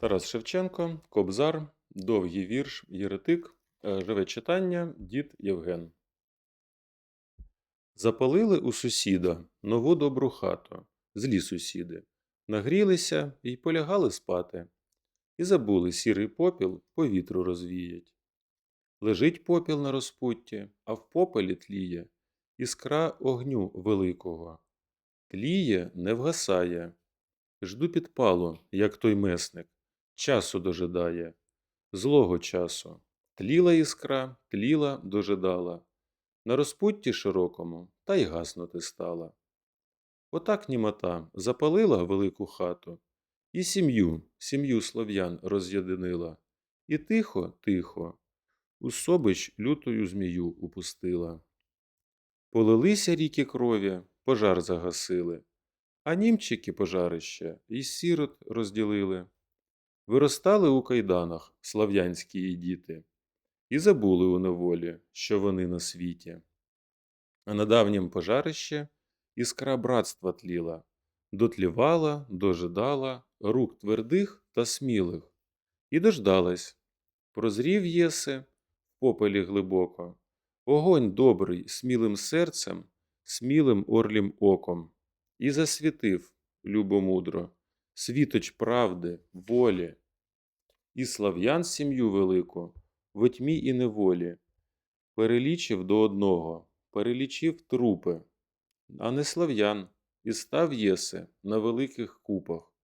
Тарас Шевченко, Кобзар, довгий вірш, єретик, е, живе читання, дід Євген. Запалили у сусіда нову добру хату, злі сусіди, нагрілися й полягали спати, і забули сірий попіл по вітру розвіять. Лежить попіл на розпутті, а в попелі тліє іскра огню великого. Тліє, не вгасає. Жду підпалу, як той месник, часу дожидає, злого часу. Тліла іскра, тліла, дожидала. На розпутті широкому та й гаснути стала. Отак німота запалила велику хату, і сім'ю, сім'ю слов'ян роз'єдинила, і тихо, тихо, у собич лютою змію упустила. Полилися ріки крові, пожар загасили, а німчики пожарище і сірот розділили. Виростали у кайданах слав'янські діти, і забули у неволі, що вони на світі. А на давнім пожарище іскра братства тліла, дотлівала, дожидала рук твердих та смілих, і дождалась. Прозрів єси в попелі глибоко, огонь добрий, смілим серцем, смілим орлім оком, і засвітив любомудро, світоч правди, волі, і слав'ян сім'ю велику, в тьмі і неволі, перелічив до одного, перелічив трупи, а не слав'ян, і став єсе на великих купах,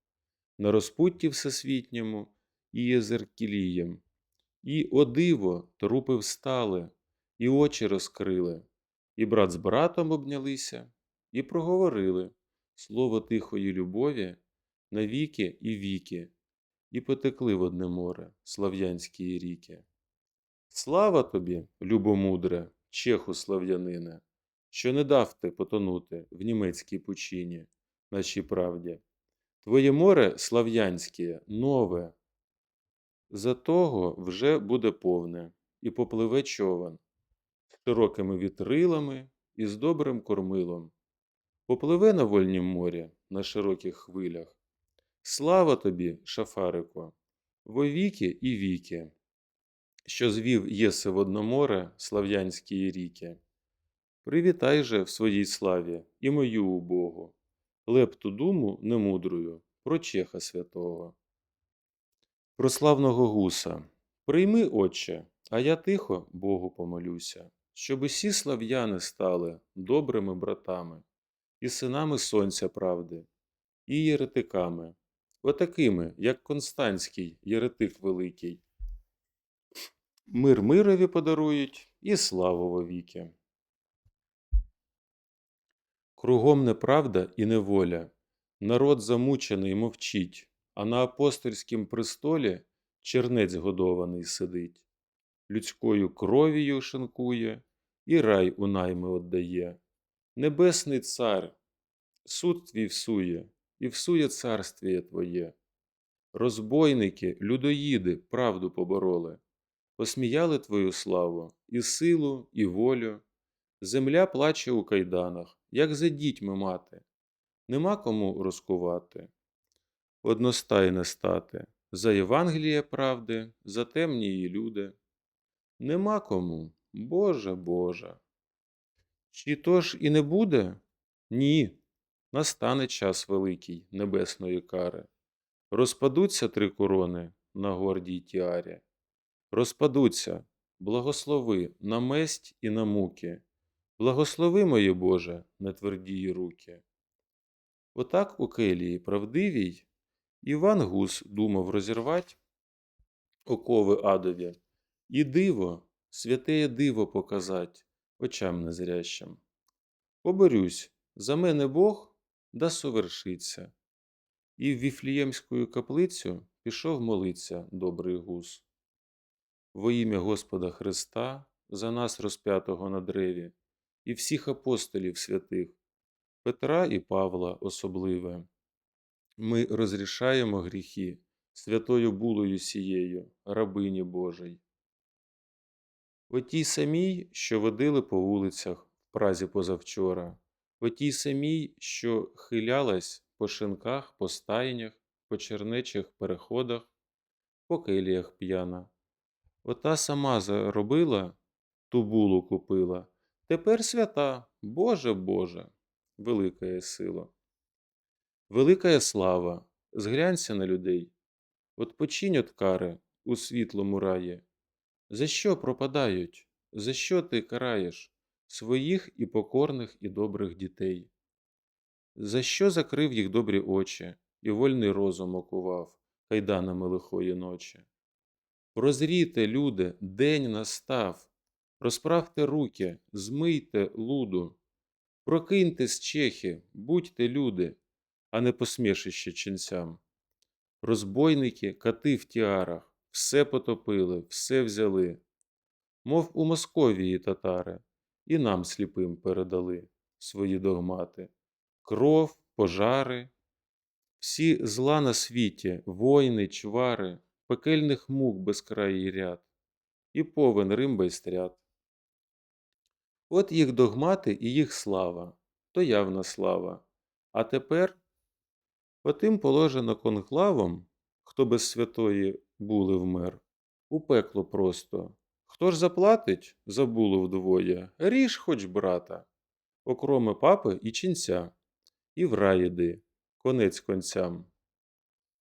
на розпутті всесвітньому і єзеркілієм. І, о диво, трупи встали, і очі розкрили, і брат з братом обнялися, і проговорили слово тихої любові на віки і віки, і потекли в одне море слав'янські ріки. Слава тобі, любомудре, чеху слав'янине, що не дав ти потонути в німецькій пучині, нашій правді. Твоє море слав'янське, нове, за того вже буде повне, і попливе човен з широкими вітрилами і з добрим кормилом. Попливе на вольнім морі на широких хвилях. Слава тобі, Шафарико, во віки і віки, що звів єси в слав'янські ріки. Привітай же в своїй славі і мою убогу, лепту думу немудрую про Чеха святого. Про славного гуса. Прийми, Отче, а я тихо Богу помолюся, щоб усі слав'яни стали добрими братами, і синами сонця правди, і єретиками, отакими, як Констанський єретик великий. Мир мирові подарують і славу вовіки. Кругом неправда і неволя, народ замучений мовчить, а на апостольськім престолі чернець годований сидить, людською кров'ю шинкує і рай у найми отдає. Небесний цар, суд твій всує, і всує царствіє твоє. Розбойники, людоїди правду побороли, посміяли твою славу, і силу, і волю. Земля плаче у кайданах, як за дітьми мати, нема кому розкувати одностайне стати, за Євангеліє правди, за темні її люди. Нема кому, Боже Боже. Чи то ж і не буде? Ні. Настане час великий небесної кари. Розпадуться три корони на гордій тіарі. Розпадуться, благослови на месть і на муки. Благослови, моє Боже, на твердії руки. Отак у келії правдивій Іван Гус думав розірвать окови адові, і диво, святеє диво показать очам незрящим. Поборюсь, за мене Бог да совершиться. І в Віфліємську каплицю пішов молиться добрий гус. Во ім'я Господа Христа, за нас розп'ятого на древі, і всіх апостолів святих, Петра і Павла особливе. Ми розрішаємо гріхи святою булою сією, рабині Божій. Отій самій, що водили по вулицях в празі позавчора, отій самій, що хилялась по шинках, по стайнях, по чернечих переходах, по келіях п'яна. Ота сама заробила, ту булу купила. Тепер свята, Боже Боже, велика є сила. Велика є слава, зглянься на людей. От починь от кари у світлому раї. За що пропадають? За що ти караєш своїх і покорних і добрих дітей? За що закрив їх добрі очі і вольний розум окував кайданами лихої ночі? Прозріте, люди, день настав, розправте руки, змийте луду, прокиньтесь, чехи, будьте люди, а не посмішище ченцям. Розбойники, кати в тіарах, все потопили, все взяли, мов у Московії татари, і нам сліпим передали свої догмати, кров, пожари, всі зла на світі, войни, чвари, пекельних мук безкраїй ряд, і повен Рим байстрят. От їх догмати і їх слава, то явна слава. А тепер отим положено конклавом, хто без святої були вмер, у пекло просто. Хто ж заплатить за булу вдвоє, ріж хоч брата, окроме папи і ченця, і в рай іди, конець концям.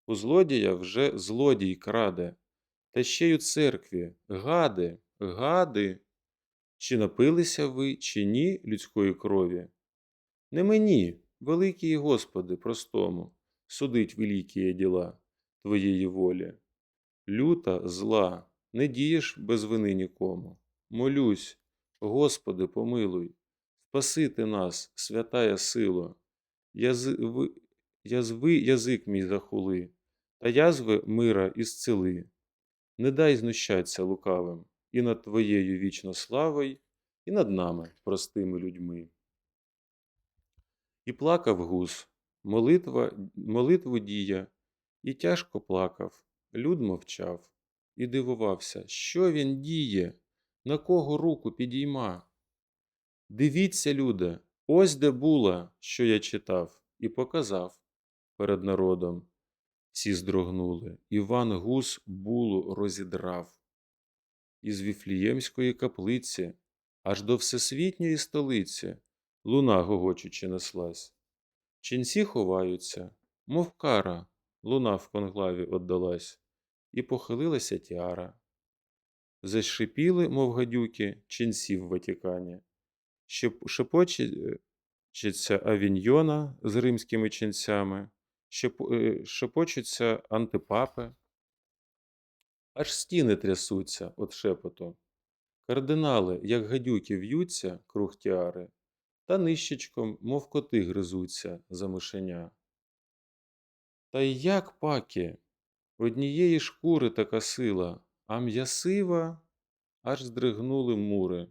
У злодія вже злодій краде, та ще й у церкві, гади, гади. Чи напилися ви, чи ні людської крові? Не мені, великий Господи, простому, судить великі діла Твоєї волі. Люта, зла, не дієш без вини нікому. Молюсь, Господи, помилуй, спаси ти нас, святая сила, Язи... ви... язви язик мій захули, та язви мира ісцели. Не дай знущаться лукавим і над Твоєю вічно славою, і над нами, простими людьми. І плакав гус, молитва, молитву дія, і тяжко плакав, люд мовчав, і дивувався, що він діє, на кого руку підійма. Дивіться, люде, ось де була, що я читав, і показав перед народом. Всі здрогнули. Іван Гус булу розідрав. Із Віфліємської каплиці аж до всесвітньої столиці луна гогочучи неслась. Ченці ховаються, мов кара, луна в конглаві отдалась, і похилилася тіара. Зашипіли, мов гадюки, ченці в Ватікані. Шеп- Шепочеться авіньйона з римськими ченцями, е, шепочуться антипапи. Аж стіни трясуться від шепоту. Кардинали, як гадюки, в'ються круг тіари, та нищечком, мов коти гризуться за мишеня. Та й як паки, однієї шкури така сила, а м'ясива аж здригнули мури,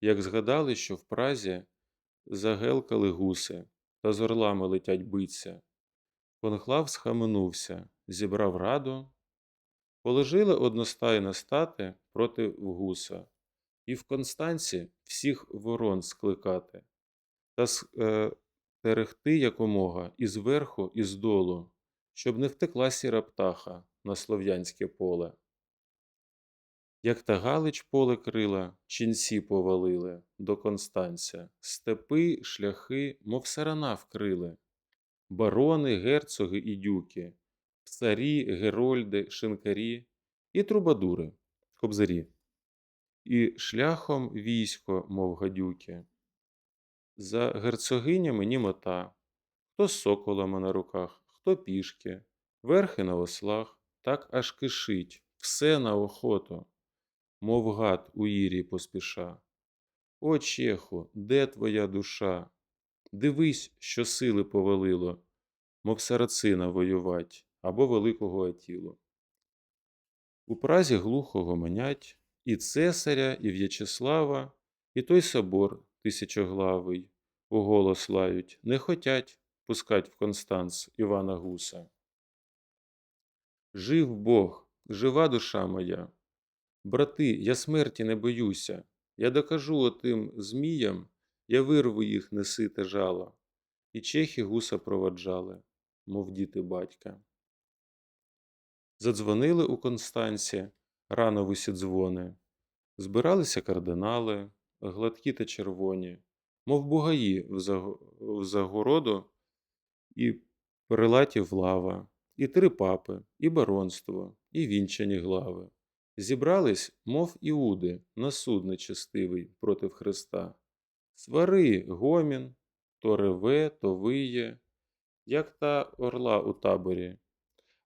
як згадали, що в празі загелкали гуси, та з орлами летять биться. Конклав схаменувся, зібрав раду, положили одностайно стати проти гуса, і в Констанці всіх ворон скликати, та е, стерегти якомога і зверху, і здолу, щоб не втекла сіра птаха на слов'янське поле. Як та Галич поле крила, ченці повалили до Констанця, степи, шляхи, мов сарана вкрили, барони, герцоги і дюки, царі, герольди, шинкарі і трубадури, кобзарі, і шляхом військо, мов гадюки. За герцогинями німота, хто з соколами на руках, хто пішки, верхи на ослах, так аж кишить, все на охоту, мов гад у ірі поспіша. О, чеху, де твоя душа? Дивись, що сили повалило, мов сарацина воювать або великого Атілу. У празі глухого манять і цесаря, і В'ячеслава, і той собор тисячоглавий у голос лають, не хотять пускать в Констанц Івана Гуса. Жив Бог, жива душа моя. Брати, я смерті не боюся. Я докажу отим зміям, я вирву їх несите жало. І чехи гуса проводжали, мов діти батька. Задзвонили у Констанці рано в усі дзвони. Збиралися кардинали, гладкі та червоні, мов бугаї в загороду, і прилатів лава, і три папи, і баронство, і вінчані глави. Зібрались, мов іуди, на суд нечестивий против Христа. Свари гомін, то реве, то виє, як та орла у таборі,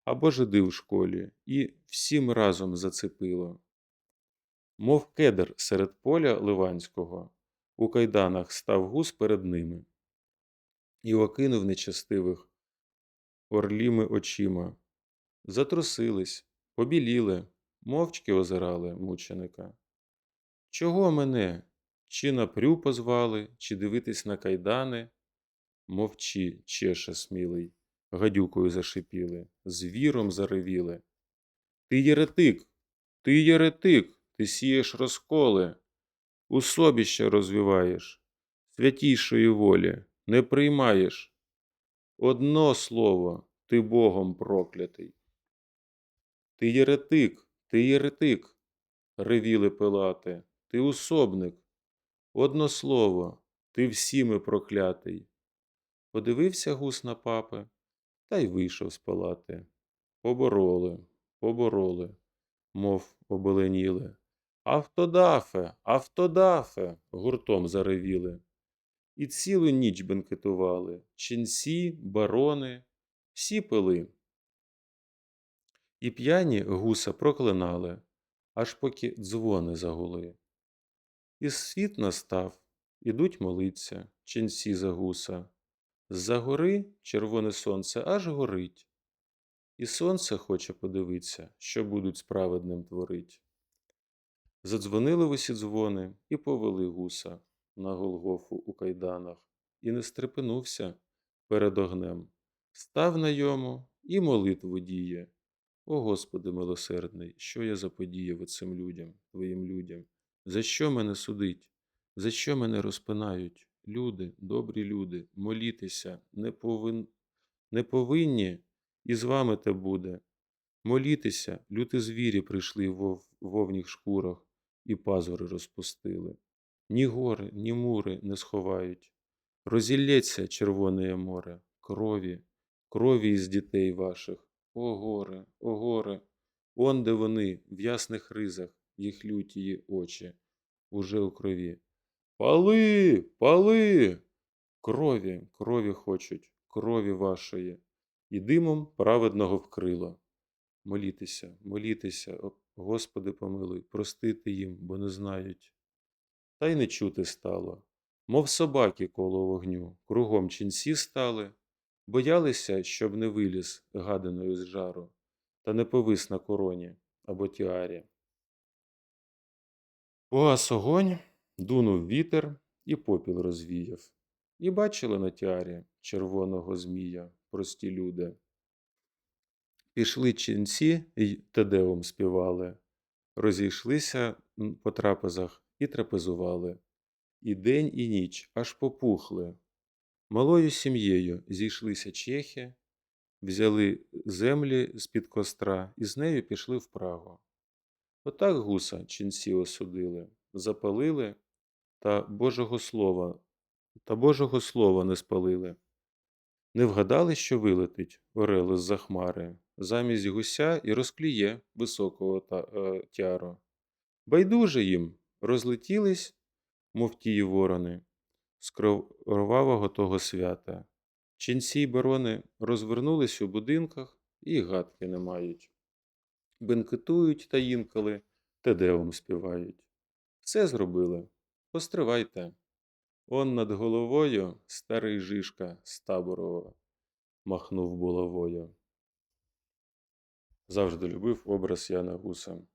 або жиди в школі, і всім разом зацепило. Мов кедр серед поля ливанського, у кайданах став гус перед ними і окинув нечестивих орліми очима. Затрусились, побіліли, мовчки озирали мученика. Чого мене? Чи напрю позвали, чи дивитись на кайдани? Мовчи, чеше смілий, гадюкою зашипіли, звіром заревіли. Ти єретик, ти єретик, ти сієш розколи, у собі ще розвиваєш, святійшої волі, не приймаєш. Одно слово, ти Богом проклятий. Ти єретик, ти єретик, ревіли пилати, ти усобник. Одно слово, ти всіми проклятий. Подивився гус на папи та й вийшов з палати. Побороли, побороли, мов обеленіли. Автодафе, автодафе, гуртом заревіли. І цілу ніч бенкетували. Ченці, барони, всі пили. І п'яні гуса проклинали, аж поки дзвони загули. І світ настав, ідуть молиться, ченці за гуса. З-за гори червоне сонце аж горить. І сонце хоче подивитися, що будуть справедним творить. Задзвонили усі дзвони і повели гуса на Голгофу у кайданах, і не стрепенувся перед огнем. Став на йому і молитву діє. О Господи милосердний, що я заподіяв оцим людям, твоїм людям? За що мене судить? За що мене розпинають? Люди, добрі люди, молітеся, не, повин... не повинні, і з вами те буде. Молітеся, люті звірі прийшли в вов... вовніх шкурах і пазури розпустили. Ні гори, ні мури не сховають. Розілється червоне море, крові, крові із дітей ваших. О горе, о горе, он де вони, в ясних ризах, їх лютії очі, уже у крові. Пали, пали! Крові, крові хочуть, крові вашої, і димом праведного вкрило. Молітеся, молітеся, Господи помилуй, простити їм, бо не знають. Та й не чути стало, мов собаки коло вогню, кругом ченці стали, боялися, щоб не виліз гаданою з жару, та не повис на короні або тіарі. Погас огонь, дунув вітер і попіл розвіяв. І бачили на тіарі червоного змія, прості люди. Пішли ченці й тедеум співали, розійшлися по трапезах і трапезували. І день, і ніч аж попухли. Малою сім'єю зійшлися чехи, взяли землі з-під костра і з нею пішли в Прагу. Отак гуса ченці осудили, запалили та Божого слова, та Божого слова не спалили. Не вгадали, що вилетить орел з-за хмари, замість гуся і розкліє високого та, е, тяру. Байдуже їм розлетілись, мов тії ворони, з кровавого того свята. Ченці й барони розвернулись у будинках і гадки не мають. Бенкетують та інколи, тедеум співають. Все зробили. Постривайте. Он над головою старий жишка з таборова махнув булавою. Завжди любив образ Яна Гуса.